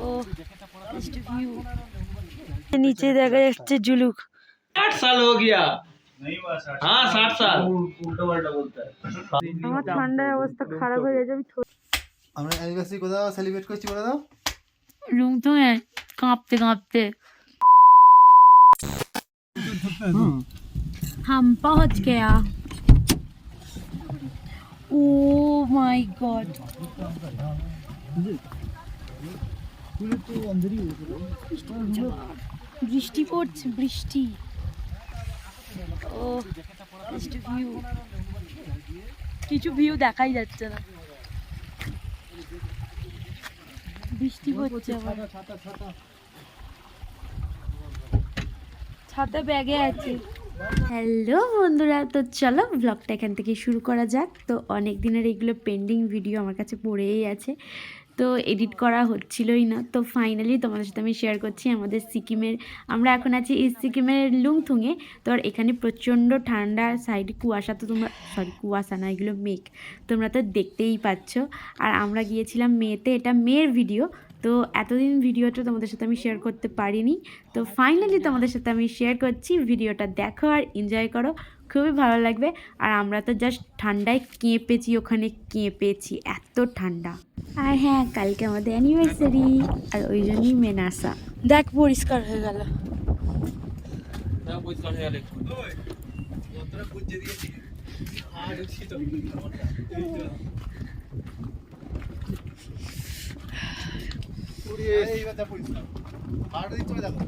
ও view নিচে দেখা যাচ্ছে জুলুক साठ साल हो गया हाँ साठ साल আমার ঠান্ডার অবস্থা খারাপ হয়ে গেছে আমি আমরা অ্যানিভার্সারি কোথাও সেলিব্রেট করছি বলে দাও রুম তো কাঁপতে কাঁপতে हम पहुंच गया ओ माय गॉड বৃষ্টি পড়ছে বৃষ্টি। ও ভিউ কিছু ভিউ দেখাই যাচ্ছে না। বৃষ্টি পড়ছে আবার। ছাতা ব্যাগে আছে। হ্যালো বন্ধুরা তো চলো ব্লগটা এখান থেকে শুরু করা যাক। তো অনেক দিনের এইগুলো পেন্ডিং ভিডিও আমার কাছে পড়েই আছে। তো এডিট করা হচ্ছিলই না। তো ফাইনালি তোমাদের সাথে আমি শেয়ার করছি আমাদের সিকিমের, আমরা এখন আছি এই সিকিমের লুংথুংয়ে তো এখানে প্রচণ্ড ঠান্ডা সাইড কুয়াশা তো তোমরা সরি কুয়াশা না, এগুলো মেঘ। তোমরা তো দেখতেই পাচ্ছ। আর আমরা গিয়েছিলাম মেয়েতে এটা মেয়ের ভিডিও তো এতদিন ভিডিওটা তোমাদের সাথে আমি শেয়ার করতে পারিনি। তো ফাইনালি তোমাদের সাথে আমি শেয়ার করছি ভিডিওটা দেখো আর এনজয় করো। খুবই ভালো লাগবে আর আমরা তো জাস্ট ঠান্ডায় কেঁপেছি ওখানে কেঁপেছি এত ঠান্ডা আর হ্যাঁ কালকে আমাদের অ্যানিভার্সারি আর ওই জন্যই মেন আসা দেখ পরিষ্কার হয়ে গেল আর দিচ্ছে দেখো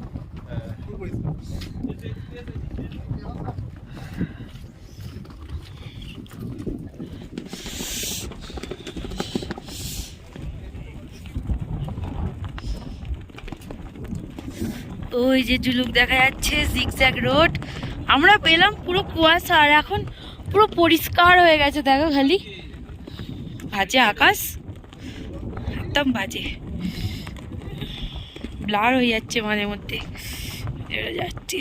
ওই যে জুলুক দেখা যাচ্ছে জিগজ্যাগ রোড আমরা পেলাম পুরো কুয়াশা আর এখন পুরো পরিষ্কার হয়ে গেছে দেখো খালি। বাজে আকাশ একদম বাজে। ব্লার হয়ে যাচ্ছে মাঝে মধ্যে। যাচ্ছে।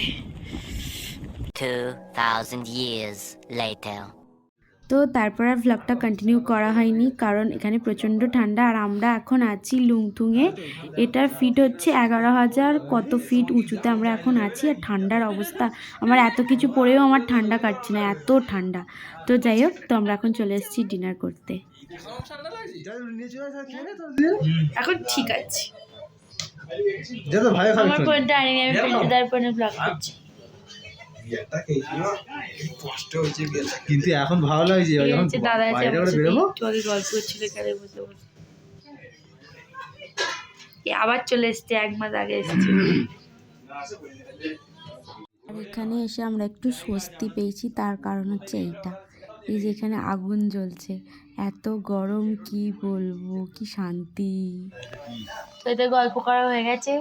2,000 years later. তো তারপর আর ভ্লগটা কন্টিনিউ করা হয়নি কারণ এখানে প্রচণ্ড ঠান্ডা। আর আমরা এখন আছি লুংথুংয়ে। এটার ফিট হচ্ছে এগারো হাজার। কত ফিট উঁচুতে আমরা এখন আছি। আর ঠান্ডার অবস্থা আমার এত কিছু পরেও আমার ঠান্ডা কাটছে না এত ঠান্ডা। তো যাই হোক তো আমরা এখন চলে এসেছি ডিনার করতে। এখন ঠিক আছে। যা তো ভাই খাবে আমার ফোনটা ব্লগ কিন্তু এখন ভালো লাগছে যখন হচ্ছে দাদা আছে বাইরে করে বেরোবো। আগে গল্প করছিল এখানে বসে বসে। আবার চলে এসছে এক মাস আগে এসেছে। আর এখানে এসে আমরা একটু স্বস্তি পেয়েছি তার কারণ হচ্ছে এইটা। এই যে এখানে আগুন জ্বলছে এত গরম কি বলব কি শান্তি। তো এতে গল্প করা হয়ে গেছে।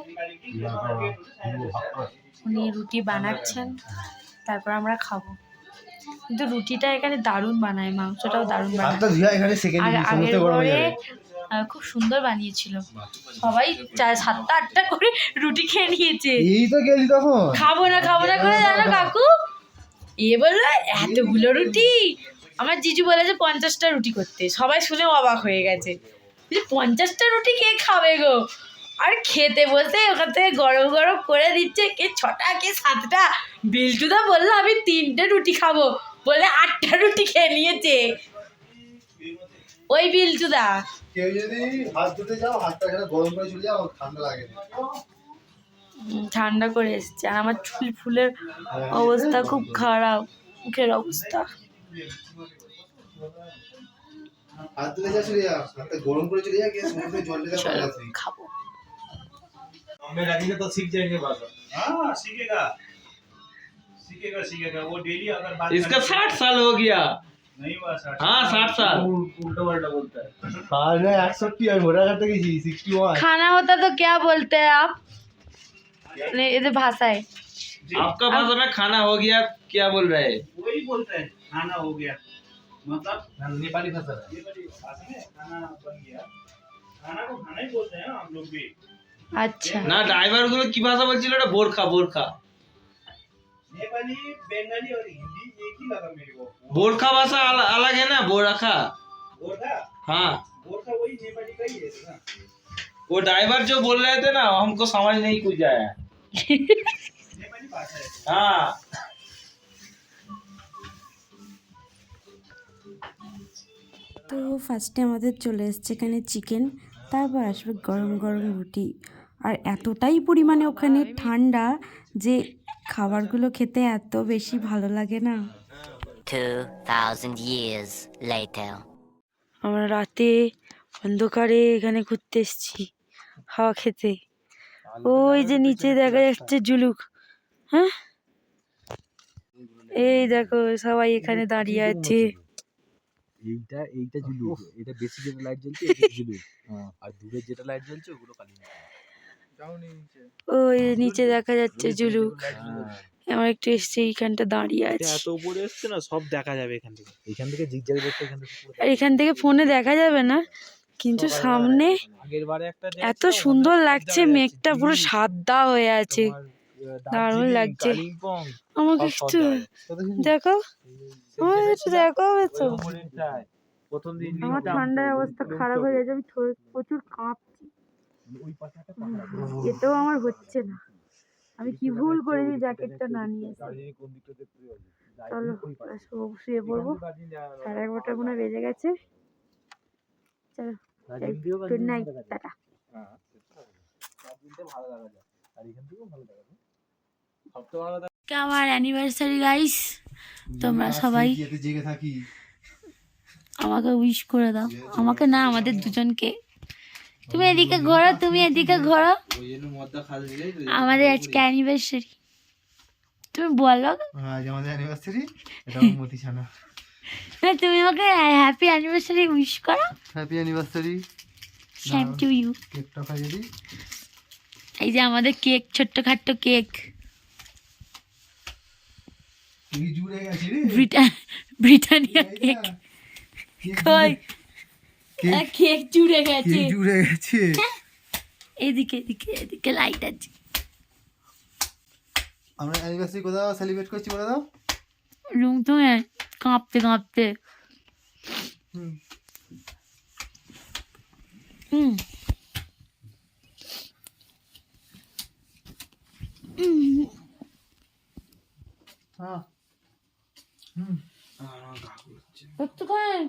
উনি রুটি বানাচ্ছেন। তারপর আমরা খাব। কিন্তু রুটিটা এখানে দারুণ বানায় মাংসটাও দারুণ বানায়। আর আগের পরে খুব সুন্দর বানিয়েছিল। সবাই চার সাতটা আটটা করে রুটি খেয়ে নিয়েছে। এই তো গেলি তখন। খাব না খাব না করে জানো কাকু? এ বলল এতগুলো রুটি? আমার জিজু বলেছে পঞ্চাশটা রুটি করতে। সবাই শুনে অবাক হয়ে গেছে। পঞ্চাশটা রুটি কে খাবে গো? আর খেতে বসে ওখান থেকে গরম গরম করে দিচ্ছে। কে ছটা কে সাতটা? বিল্টুদা বলল আমি তিনটে রুটি খাব। বলে আটটা রুটি খেয়ে নিয়েছে। ওই বিল্টুদা। কেউ যদি হাত ধুতে যাও হাতটা এখানে গরম করে চলে যাও ঠান্ডা লাগে না। ঠান্ডা করে এসছে। আর আমার চুল ফুলের অবস্থা খুব খারাপ মুখের অবস্থা। হাত ধুতে যা চলে যাও হাতটা গরম করে চলে যাও গিয়ে সমুদ্রে জলটা চলো পড়ে আসবে খাব। हमें लगेगा तो सीख जाएँगे भाषा हाँ सीखेगा। सीखेगा सीखेगा। वो डेली अगर बात इसका साठ साल हो गया। नहीं हुआ साठ हाँ साठ साल। उल्टा उल्टा बोलता है। साल में एक्सट्टी है घोड़ा करता कि जी खाना होता तो क्या बोलते हैं आप? नहीं ये तो भाषा है। आपका भाषा में खाना हो गया क्या बोल रहे हैं? वही बोलते हैं खाना हो गया। मतलब? हाँ, नेपाली भाषा नेपाली भाषा में खाना बन गया। खाना को खाना ही बोलते हैं ना हम लोग भी। अच्छा না ড্রাইভার গুলো কি ভাষা বলছিল ওটা বোরখা বোরখা नेपाली बंगाली और हिंदी एक ही लगा मेरे को बोरखा भाषा अल- अलग है ना बोरखा गोरखा हाँ गोरखा वही नेपाली का ही है ना वो ड्राइवर जो बोल रहे थे ना हमको समझ नहीं कुछ आया हाँ তো ফার্স্টে আমাদের চলে এসছে এখানে চিকেন তারপর আসবে গরম গরম রুটি আর এতটাই পরিমাণে ওখানে ঠান্ডা যে খাবারগুলো খেতে এত বেশি ভালো লাগে না। 2,000 years later. আমরা রাতে অন্ধকারে এখানে ঘুরতে এসছি হাওয়া খেতে। ওই যে নিচে দেখা যাচ্ছে জুলুক হ্যাঁ? এই দেখো সবাই এখানে দাঁড়িয়ে আছে। এইটা এইটা জুলু এটা বেশি যেটা লাইট জ্বলছে এটা জুলু আর দূরে যেটা লাইট জ্বলছে ওগুলো কালি ওই নিচে দেখা যাচ্ছে জুলুক আমার একটু এসছে এইখানটা দাঁড়িয়ে আছে। এত উপরে এসছে না সব দেখা যাবে এখান থেকে। এখান থেকে জিগজ্যাগ দেখতে এখান থেকে এখান থেকে ফোনে দেখা যাবে না কিন্তু সামনে আগের বারে একটা এত সুন্দর লাগছে মেঘটা পুরো সাদা হয়ে আছে। দারুণ লাগছে। আমাকে একটু দেখো আমার একটু দেখো তো আমার ঠান্ডার অবস্থা খারাপ হয়ে গেছে আমি প্রচুর কাঁপছি। এতেও আমার হচ্ছে না। আমি কি ভুল করেছি জ্যাকেটটা না নিয়ে চলো শুয়ে পড়ব। সাড়ে এগারোটা মনে হয় বেজে গেছে। চলো গুড নাইট টাটা। আমার অ্যানিভার্সারি গাইস তোমরা সবাই আমাকে উইশ করে দাও। আমাকে না আমাদের দুজনকে। তুমি এদিকে ঘোরো তুমি এদিকে ঘোরো। আমাদের আজকে অ্যানিভার্সারি তুমি বলো। হ্যাঁ, আজ আমাদের অ্যানিভার্সারি এটা মতি ছানা তুমি আমাকে হ্যাপি অ্যানিভার্সারি উইশ করো। Happy anniversary same to you কেকটা খাইয়ে দিই। এই যে আমাদের কেক ছোট্ট খাট্ট কেক ব্রিটানিয়া কেক কেক কই? কেক জুড়ে গেছে। জুড়ে গেছে। এদিকে এদিকে এদিকে লাইট আছে। আমরা অ্যানিভার্সারি কোথাও সেলিব্রেট করছি বলে দাও। রুম তুমি কাঁপতে কাঁপতে। হুম। হুম। হ্যাঁ হুম। একটুখানি একটুখানি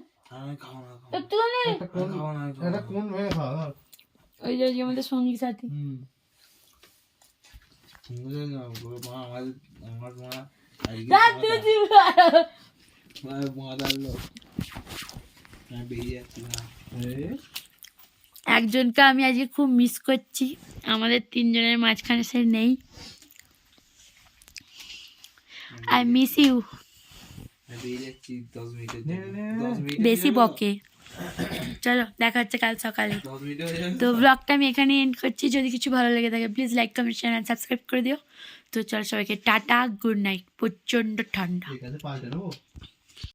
এটা কোন খাওয়া? ওই যে আমাদের সঙ্গী সাথী। হুম। একজনকে আমি আজকে খুব মিস করছি। আমাদের তিনজনের মাঝখানে সে নেই। আই মিস ইউ বেশি বকে। চলো দেখা হচ্ছে কাল সকালে। তো ব্লগটা আমি এখানে এন্ড করছি। যদি কিছু ভালো লেগে থাকে please like comment share and subscribe করে দিও। তো চলো সবাইকে টাটা গুড নাইট প্রচণ্ড ঠান্ডা।